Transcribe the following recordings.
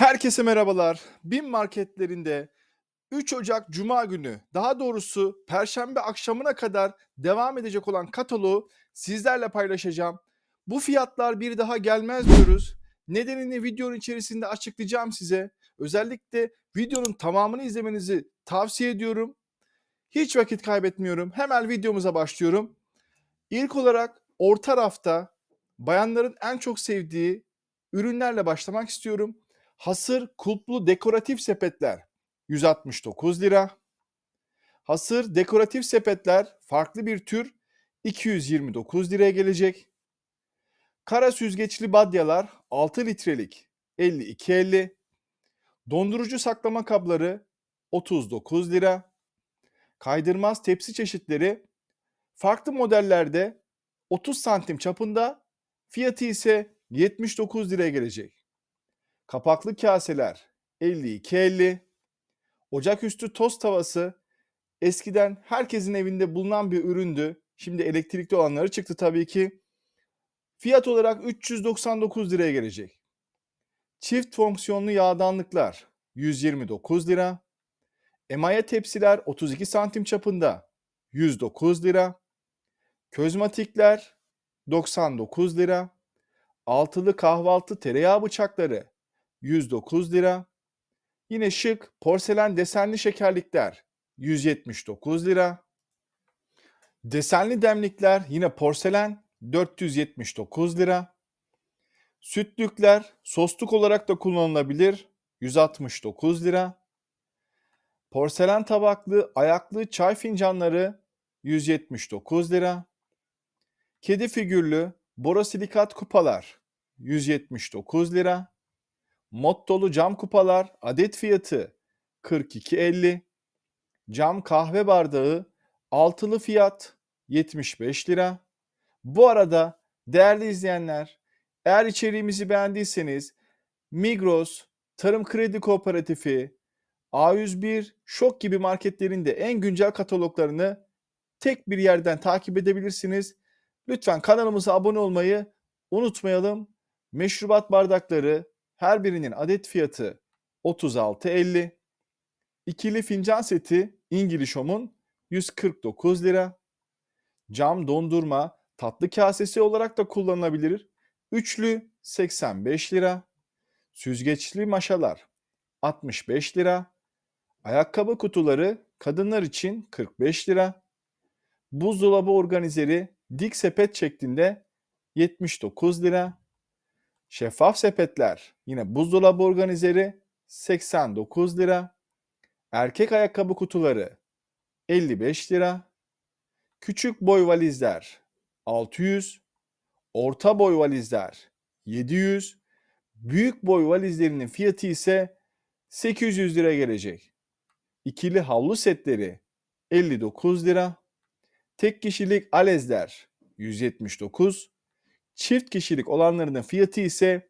Herkese merhabalar. BİM marketlerinde 3 Ocak Cuma günü, daha doğrusu Perşembe akşamına kadar devam edecek olan kataloğu sizlerle paylaşacağım. Bu fiyatlar bir daha gelmez diyoruz. Nedenini videonun içerisinde açıklayacağım size. Özellikle videonun tamamını izlemenizi tavsiye ediyorum. Hiç vakit kaybetmiyorum. Hemen videomuza başlıyorum. İlk olarak orta rafta bayanların en çok sevdiği ürünlerle başlamak istiyorum. Hasır kulplu dekoratif sepetler 169 lira. Hasır dekoratif sepetler farklı bir tür 229 liraya gelecek. Kara süzgeçli badyalar 6 litrelik 52.50. Dondurucu saklama kabları 39 lira. Kaydırmaz tepsi çeşitleri farklı modellerde 30 santim çapında fiyatı ise 79 liraya gelecek. Kapaklı kaseler 52.50. Ocaküstü tost tavası eskiden herkesin evinde bulunan bir üründü. Şimdi elektrikli olanları çıktı tabii ki. Fiyat olarak 399 liraya gelecek. Çift fonksiyonlu yağdanlıklar 129 lira. Emaye tepsiler 32 santim çapında 109 lira. Közmatikler 99 lira. Altılı kahvaltı tereyağı bıçakları 109 lira. Yine şık porselen desenli şekerlikler 179 lira. Desenli demlikler yine porselen 479 lira. Sütlükler sosluk olarak da kullanılabilir 169 lira. Porselen tabaklı ayaklı çay fincanları 179 lira. Kedi figürlü borosilikat kupalar 179 lira. Mottolu cam kupalar adet fiyatı 42.50. Cam kahve bardağı altılı fiyat 75 lira. Bu arada değerli izleyenler eğer içeriğimizi beğendiyseniz Migros, Tarım Kredi Kooperatifi, A101, Şok gibi marketlerin de en güncel kataloglarını tek bir yerden takip edebilirsiniz. Lütfen kanalımıza abone olmayı unutmayalım. Meşrubat bardakları her birinin adet fiyatı 36.50. İkili fincan seti İngiliz Home'un 149 lira. Cam dondurma tatlı kasesi olarak da kullanılabilir. Üçlü 85 lira. Süzgeçli maşalar 65 lira. Ayakkabı kutuları kadınlar için 45 lira. Buzdolabı organizeri dik sepet şeklinde 79 lira. Şeffaf sepetler yine buzdolabı organizeri 89 lira. Erkek ayakkabı kutuları 55 lira. Küçük boy valizler 600. Orta boy valizler 700. Büyük boy valizlerinin fiyatı ise 800 lira gelecek. İkili havlu setleri 59 lira. Tek kişilik alezler 179. Çift kişilik olanlarının fiyatı ise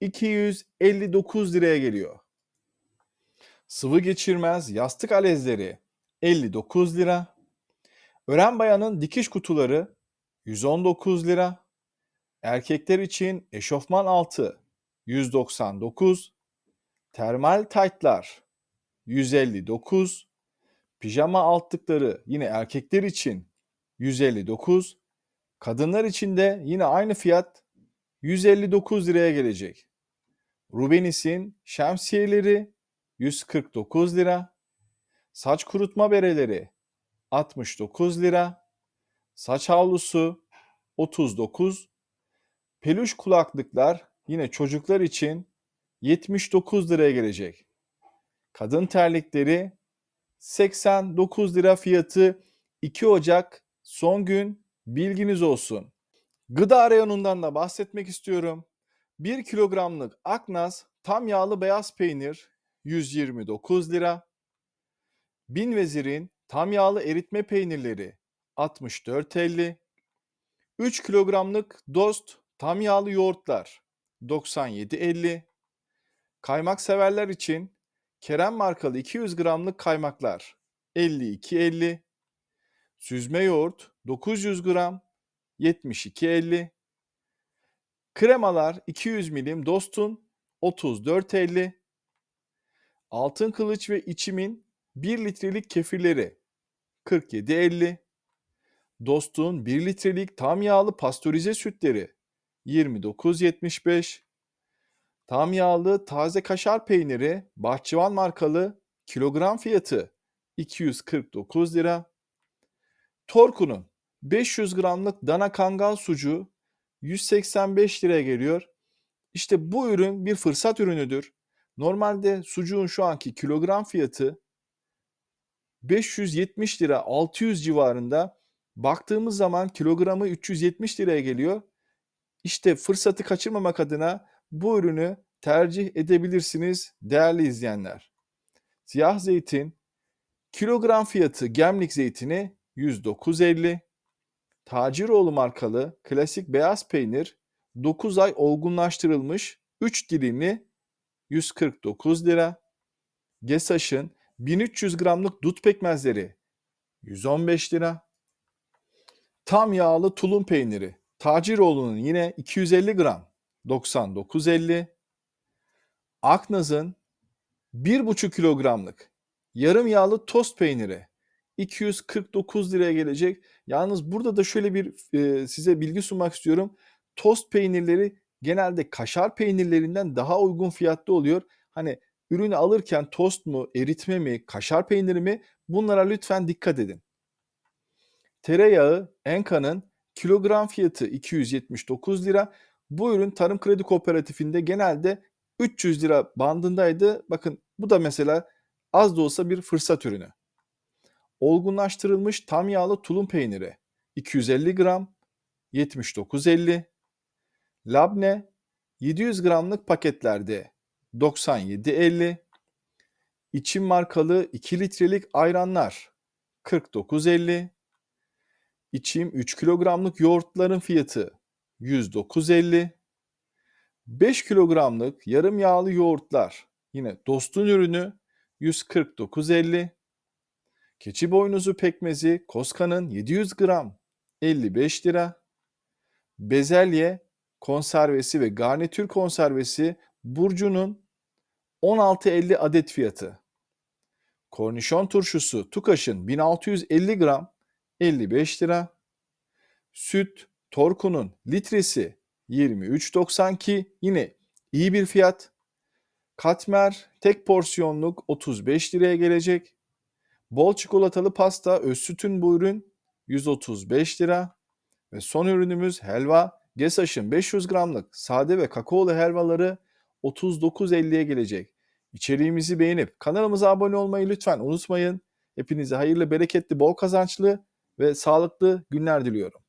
259 liraya geliyor. Sıvı geçirmez yastık alezleri 59 lira. Ören bayanın dikiş kutuları 119 lira. Erkekler için eşofman altı 199. Termal taytlar 159. Pijama altlıkları yine erkekler için 159. Kadınlar için de yine aynı fiyat 159 liraya gelecek. Rubenis'in şemsiyeleri 149 lira. Saç kurutma bereleri 69 lira. Saç havlusu 39. Peluş kulaklıklar yine çocuklar için 79 liraya gelecek. Kadın terlikleri 89 lira fiyatı 2 Ocak son gün bilginiz olsun. Gıda reyonundan da bahsetmek istiyorum. 1 kilogramlık Aknaz tam yağlı beyaz peynir 129 lira. Bin Vezir'in tam yağlı eritme peynirleri 64.50. 3 kilogramlık Dost tam yağlı yoğurtlar 97.50. Kaymak severler için Kerem markalı 200 gramlık kaymaklar 52.50. Süzme yoğurt 900 gram 72.50. Kremalar 200 milim Dost'un 34.50. Altın Kılıç ve İçim'in 1 litrelik kefirleri 47.50. Dost'un 1 litrelik tam yağlı pastörize sütleri 29.75. Tam yağlı taze kaşar peyniri Bahçıvan markalı kilogram fiyatı 249 lira. Torku'nun 500 gramlık dana kangal sucuğu 185 liraya geliyor. İşte bu ürün bir fırsat ürünüdür. Normalde sucuğun şu anki kilogram fiyatı 570 lira 600 civarında. Baktığımız zaman kilogramı 370 liraya geliyor. İşte fırsatı kaçırmamak adına bu ürünü tercih edebilirsiniz değerli izleyenler. Siyah zeytin kilogram fiyatı gemlik zeytini 109.50. Taciroğlu markalı klasik beyaz peynir 9 ay olgunlaştırılmış 3 dilimli 149 lira. Gesaş'ın 1300 gramlık dut pekmezleri 115 lira. Tam yağlı tulum peyniri Taciroğlu'nun yine 250 gram 99.50. Aknaz'ın 1,5 kilogramlık yarım yağlı tost peyniri 249 liraya gelecek. Yalnız burada da şöyle bir e, size bilgi sunmak istiyorum. Tost peynirleri genelde kaşar peynirlerinden daha uygun fiyatlı oluyor. Hani ürünü alırken tost mu, eritme mi, kaşar peyniri mi bunlara lütfen dikkat edin. Tereyağı Enka'nın kilogram fiyatı 279 lira. Bu ürün Tarım Kredi Kooperatifinde genelde 300 lira bandındaydı. Bakın bu da mesela az da olsa bir fırsat ürünü. Olgunlaştırılmış tam yağlı tulum peyniri 250 gram 79.50. Labne 700 gramlık paketlerde 97.50. İçim markalı 2 litrelik ayranlar 49.50. İçim 3 kilogramlık yoğurtların fiyatı 109.50. 5 kilogramlık yarım yağlı yoğurtlar yine dostun ürünü 149.50. Keçi boynuzu pekmezi Koska'nın 700 gram 55 lira. Bezelye konservesi ve garnitür konservesi Burcu'nun 16.50 adet fiyatı. Kornişon turşusu Tukaş'ın 1650 gram 55 lira. Süt Torku'nun litresi 23.92 yine iyi bir fiyat. Katmer tek porsiyonluk 35 liraya gelecek. Bol çikolatalı pasta öz sütün bu ürün 135 lira. Ve son ürünümüz helva. Gesaş'ın 500 gramlık sade ve kakaolu helvaları 39.50'ye gelecek. İçeriğimizi beğenip kanalımıza abone olmayı lütfen unutmayın. Hepinize hayırlı, bereketli, bol kazançlı ve sağlıklı günler diliyorum.